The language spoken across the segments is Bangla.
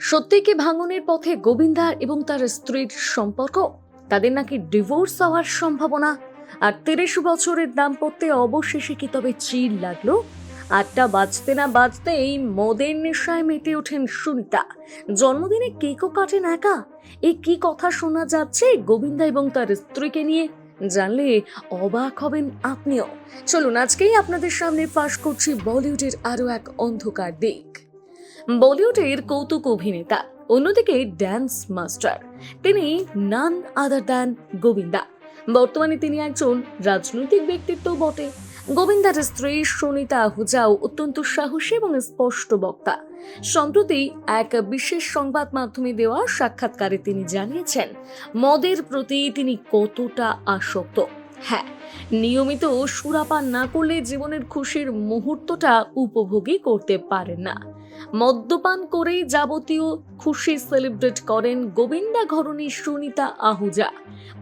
সত্যি কি ভাঙনের পথে গোবিন্দার এবং তার স্ত্রীর সম্পর্ক? তাদের নাকি ডিভোর্স হওয়ার সম্ভাবনা? আর তিরিশ বছরের দাম্পত্যে অবশেষে কি তবে চির লাগল? আটটা বাজতে না বাজতে এই মদের নেশায় মেতে ওঠেন সুনিতা। জন্মদিনে কেকও কাটেন একা? এই কি কথা শোনা যাচ্ছে গোবিন্দা এবং তার স্ত্রীকে নিয়ে? জানলে অবাক হবেন আপনিও। চলুন, আজকেই আপনাদের সামনে ফাঁস করছি বলিউডের আরও এক অন্ধকার দিক। বলিউডের কৌতুক অভিনেতা, অন্যদিকে ড্যান্স মাস্টার তিনি নান আদার দ্যান গোবিন্দা। বর্তমানে তিনি একজন রাজনৈতিক ব্যক্তিত্ব বটে। গোবিন্দার স্ত্রী সুনিতা আহুজাও অত্যন্ত সাহসী এবং স্পষ্ট বক্তা। সম্প্রতি এক বিশেষ সংবাদ মাধ্যমে দেওয়া সাক্ষাৎকারে তিনি জানিয়েছেন, মদের প্রতি তিনি কতটা আসক্ত। হ্যাঁ নিয়মিত সুরাপান না করলে জীবনের খুশির মুহূর্তটা উপভোগই করতে পারেন না। মদ্যপান করেই যাবতীয় খুশি সেলিব্রেট করেন গোবিন্দা ঘরণী সুনিতা আহুজা।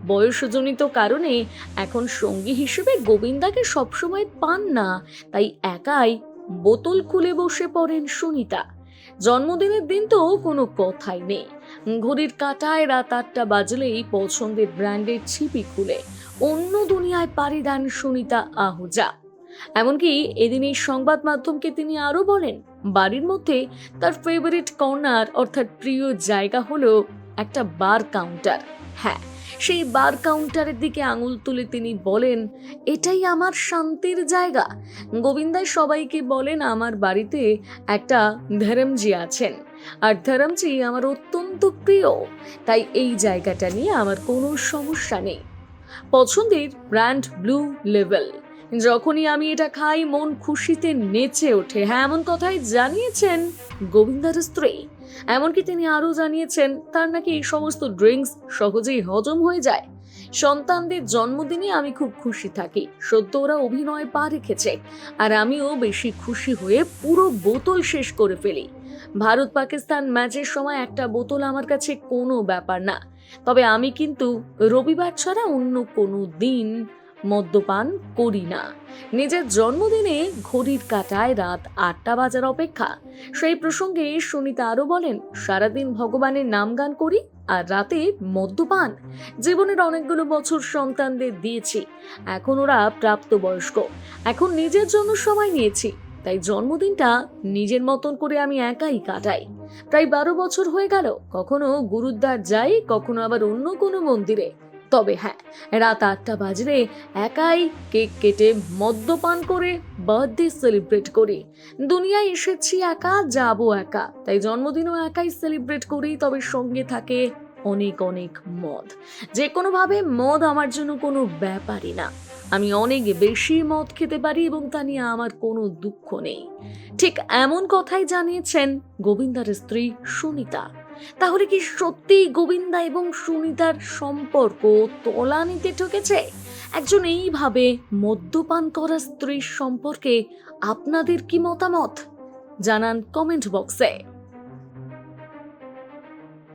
বয়সজনিত কারণে এখন সঙ্গী হিসেবে গোবিন্দাকে সবসময় পান না, তাই একাই বোতল খুলে বসে পড়েন সুনিতা। জন্মদিনের দিন তো কোনো কথাই নেই। ঘড়ির কাটায় রাত আটটা বাজলেই পছন্দের ব্র্যান্ডের ছিপি খুলে। অন্য দুনিয়ায় পাড়ি দেন সুনিতা আহুজা। এমনকি এদিন এই সংবাদ মাধ্যমকে তিনি আরও বলেন, বাড়ির মধ্যে তার ফেভারিট কর্নার অর্থাৎ প্রিয় জায়গা হলো একটা বার কাউন্টার হ্যাঁ সেই বার কাউন্টারের দিকে আঙুল তুলে তিনি বলেন, এটাই আমার শান্তির জায়গা। গোবিন্দাই সবাইকে বলেন আমার বাড়িতে একটা ধরমজি আছেন। আর ধরমজি আমার অত্যন্ত প্রিয়। তাই এই জায়গাটা নিয়ে আমার কোনো সমস্যা নেই। পছন্দের ব্র্যান্ড ব্লু লেভেল। যখনই আমি এটা খাই, মন খুশিতে নেচে ওঠে। হ্যাঁ এমন কথাই জানিয়েছেন গোবিন্দার স্ত্রী এমনকি তিনি আরও জানিয়েছেন, তার নাকি এই সমস্ত ড্রিঙ্কস সহজেই হজম হয়ে যায়। সন্তানদের জন্মদিনে আমি খুব খুশি থাকি। সত্য ওরা অভিনয় পা রেখেছে। আর আমিও বেশি খুশি হয়ে পুরো বোতল শেষ করে ফেলি। ভারত পাকিস্তান ম্যাচের সময় একটা বোতল আমার কাছে কোনো ব্যাপার না। তবে আমি কিন্তু রবিবার ছাড়া অন্য কোনো দিন মদ্যপান করি না। নিজের জন্মদিনে ঘড়ির কাটায় রাত আটটা বাজার অপেক্ষা। সেই প্রসঙ্গে সুনিতা আরও বলেন, সারাদিন ভগবানের নাম গান করি আর রাতে মদ্যপান। জীবনের অনেকগুলো বছর সন্তানদের দিয়েছি। এখন ওরা প্রাপ্তবয়স্ক। এখন নিজের জন্য সময় নিয়েছি। তাই জন্মদিনটা নিজের মতন করে আমি একাই কাটাই। প্রায় বারো বছর হয়ে গেল, কখনো গুরুদ্বার যাই, কখনো আবার অন্য কোনো মন্দিরে। তবে হ্যাঁ রাত আটটা বাজলে একাই কেক কেটে মদ্যপান করে বার্থডে সেলিব্রেট করি। দুনিয়ায় এসেছি একা, যাব একা। তাই জন্মদিনও একাই সেলিব্রেট করি, তবে সঙ্গে থাকে অনেক অনেক মদ। যে কোনোভাবে মদ আমার জন্য কোনো ব্যাপারই না। আমি অনেক বেশি মদ খেতে পারি এবং তা নিয়ে আমার কোনো দুঃখ নেই। ঠিক এমন কথাই জানিয়েছেন গোবিন্দার স্ত্রী সুনিতা। তাহলে কি সত্যিই গোবিন্দা এবং সুনিতার সম্পর্ক তলানিতে ঠকেছে? একজন এইভাবে মদ্যপান করা স্ত্রীর সম্পর্কে আপনাদের কি মতামত? জানান কমেন্ট বক্সে।